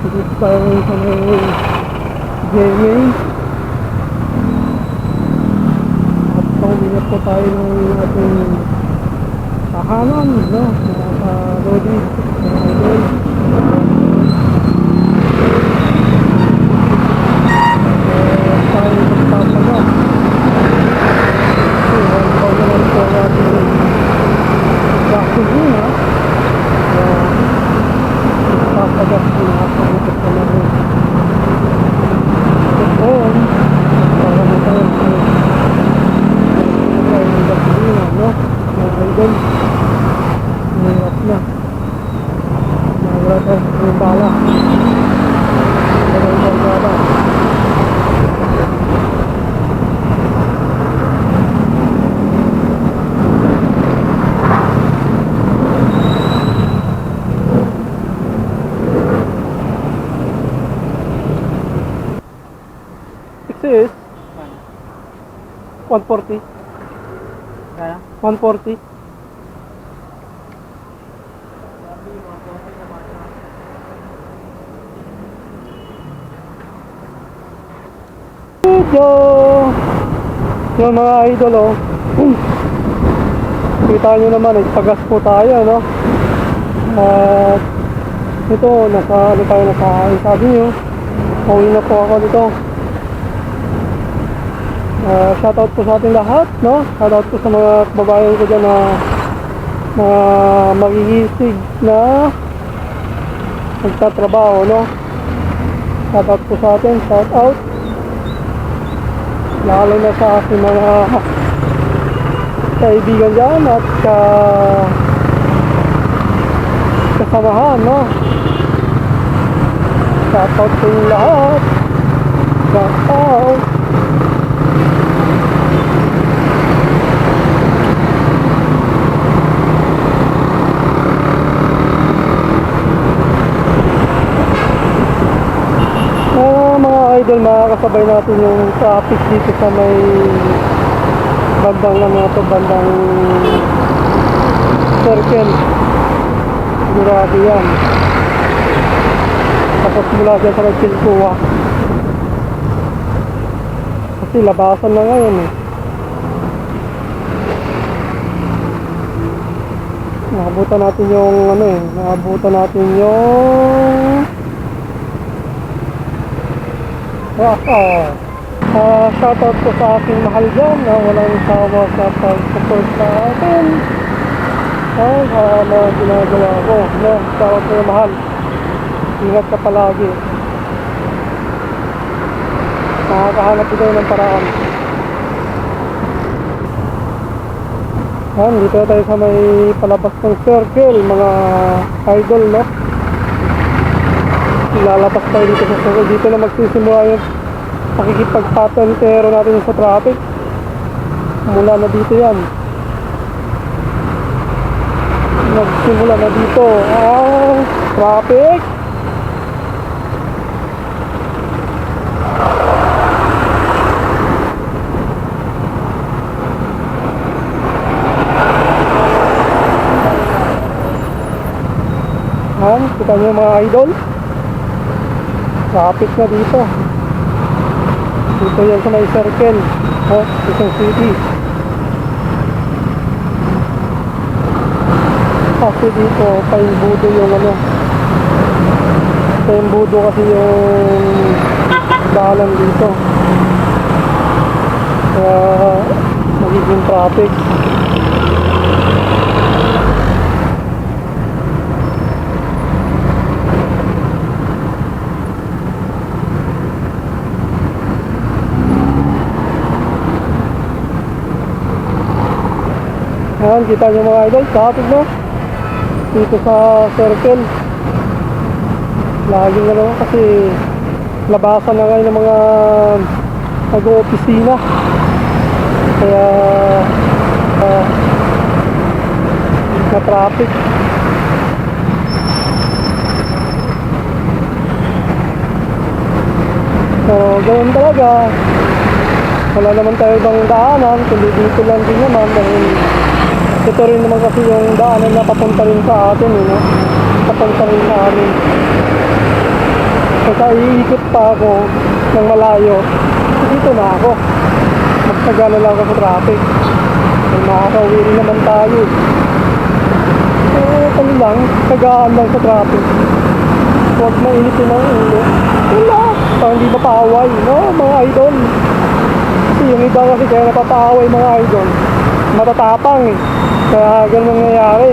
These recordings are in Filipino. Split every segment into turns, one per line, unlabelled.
Dito tayo sa may GMA. At pauwi po tayo ng ating tahanan, no? Mga ka-Lodi, mga idol. Eh, tayo magpapaga. Kasi, one taon na lang po ang ating vaccine, ha? Kaya, papagas ko na ako dito sa mga Ipon para matagal ko ay ng gasolina no mga idol mahirap na mahirap tayo sa bala mahirap tayo bala Six is 140
Kaya?
140 Medyo yung mga idol oh. Kita nyo naman nagpagas po tayo no? At ito nasa ano tayo nasa sabi nyo pauwi na po ako dito Uh, shoutout po sa ating lahat, no? Shoutout po sa mga kababayan ko dyan na mga magigisig na nagtatrabaho, no? Shoutout po sa atin, shoutout. Lalo na sa ating mga kaibigan dyan at ka kasamahan, no? Shoutout po yung lahat. Shoutout. Ah, mga idol, makakasabay natin yung traffic dito sa may bandang ano to, bandang circle. Sigurado yan. Tapos mula dyan sa Nagpilkuwa. Kasi labasan na ngayon eh. Nakabutan natin yung ano eh, nakabutan natin yung Ah, ah. Ah, shoutout po sa aking mahal dyan na walang sawa sa pag-support sa akin. Ah, sa mga ginagawa ko. No, shoutout yung mahal. Ingat ka palagi. Nakakahanap ko ng paraan. Yan, dito tayo sa may palabas ng circle, mga idol, no? Lalabas tayo dito sa circle. Dito na magsisimula yung pakikipagpatentero natin sa traffic. Mula na dito yan. Nagsimula na dito. Ah, traffic. Yan, kita niyo mga idol. Traffic na dito. Dito yan sa may circle. Oh, Quezon City. Kasi dito, paimbudo yung ano. Paimbudo kasi yung dalan dito. Kaya magiging traffic. Ayan, kita nyo mga idol, traffic no? Dito sa circle. Lagi na naman kasi labasan na ngayon ng mga nag-opisina. Kaya uh, na traffic. So, gawin talaga. Wala naman tayo ibang daanan, kundi dito lang din naman dahil ito rin naman kasi yung daanan na papunta rin sa atin, eh, no? Papunta rin sa amin. na iikot pa ako ng malayo, dito na ako. Magtagala lang ako sa traffic. May makakauwi rin naman tayo. Eh, ano lang, tagaan lang sa traffic. Huwag mainitin ang ulo. Wala. Parang hindi mapaaway, no, mga idol. Kasi yung iba kasi kaya napapaaway mga idol. Matatapang eh. Kaya ganun nangyayari.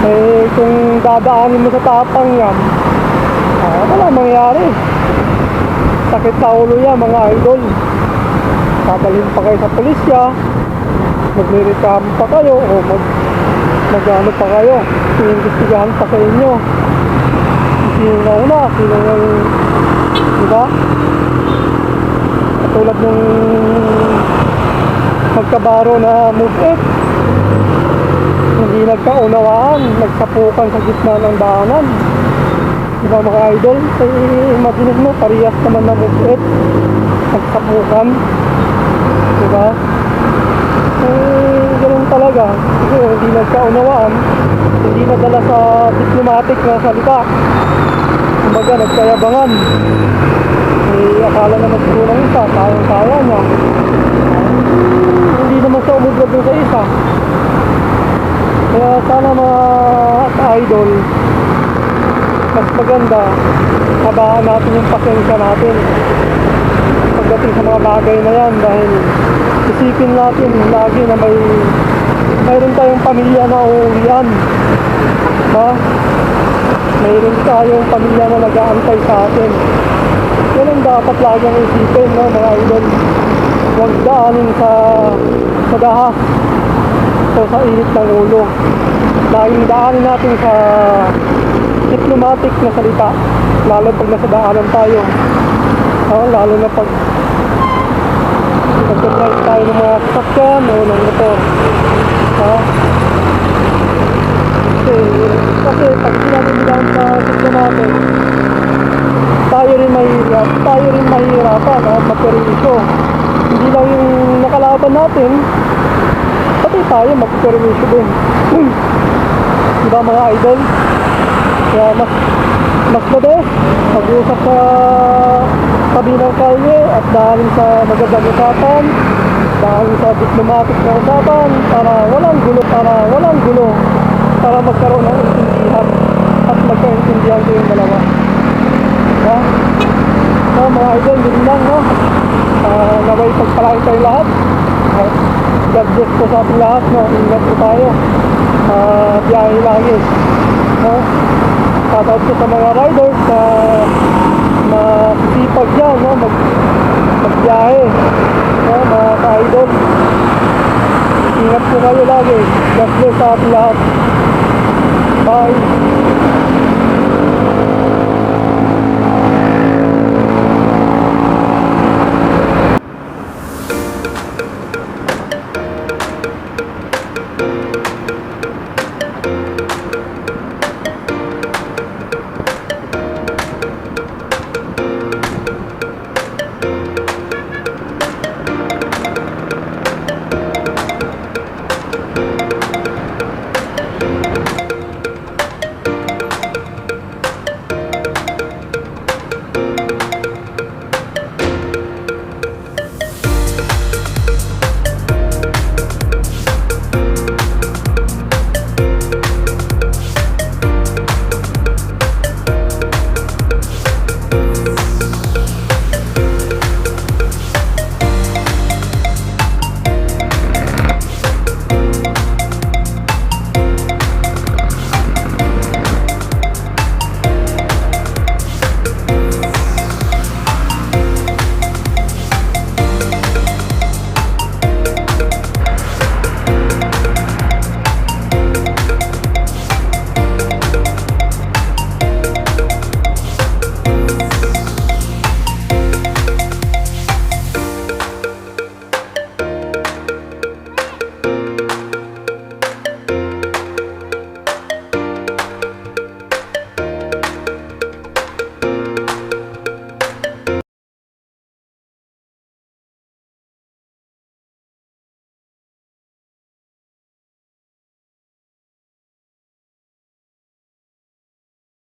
Eh, kung dadaanin mo sa tapang yan, ah, wala mangyayari. Sakit sa ulo yan mga idol. Dadalhin pa kayo sa pulisya, magre-recam pa kayo o mag magano pa kayo. Iimbestigahan pa sa inyo. Sino na una, sino yung di ba? Katulad nung magkabaro na move it hindi nagkaunawaan, nagsapukan sa gitna ng daanan. Di mga idol? Eh, imagine mo, parehas naman na move it. Nagsapukan. Di? Eh, ganun talaga. Kasi hindi nagkaunawaan, hindi nadala sa diplomatic na salita. Kumbaga, nagkayabangan. Eh, akala naman siguro ng isa, kayang-kaya niya. Hindi naman siya umudlad dun sa isa. Kaya sana mga idol, mas maganda, habaan natin yung pasensya natin pagdating sa mga bagay na yan dahil isipin natin lagi na may mayroon tayong pamilya na uuwian. Diba? Mayroon tayong pamilya na nag-aantay sa atin. Yan ang dapat lagi ang isipin, no, mga idol. Huwag daanin sa sa dahas o sa init ng ulo. Laging daanin natin sa diplomatic na salita. Lalo pag nasa daanan tayo. Oh, lalo na pag nagdadrive tayo ng mga sasakyan o ng motor. Ha? Kasi, kasi pag sinabi nila sa diplomatic, tayo rin mahirap, tayo rin mahirapan at magperisyo. Yung nakalaban natin, pati tayo magperisyo din. diba mga idol? Kaya mas mas mabes mag-usap sa tabi ng kalye at dahil sa magandang usapan dahil sa diplomatic na usapan para walang gulo para walang gulo para magkaroon ng intindihan at magkaintindihan kayong dalawa ha? So mga idol, yun lang no uh, naway pagpalain tayo lahat uh, God bless po sa ating lahat no ingat po tayo uh, biyahe lagi no Shoutout ko sa mga riders na masipag dyan, no? Mag, magbiyahe, no? mga ka-idol. Ingat po kayo lagi. God bless sa ating lahat. Bye.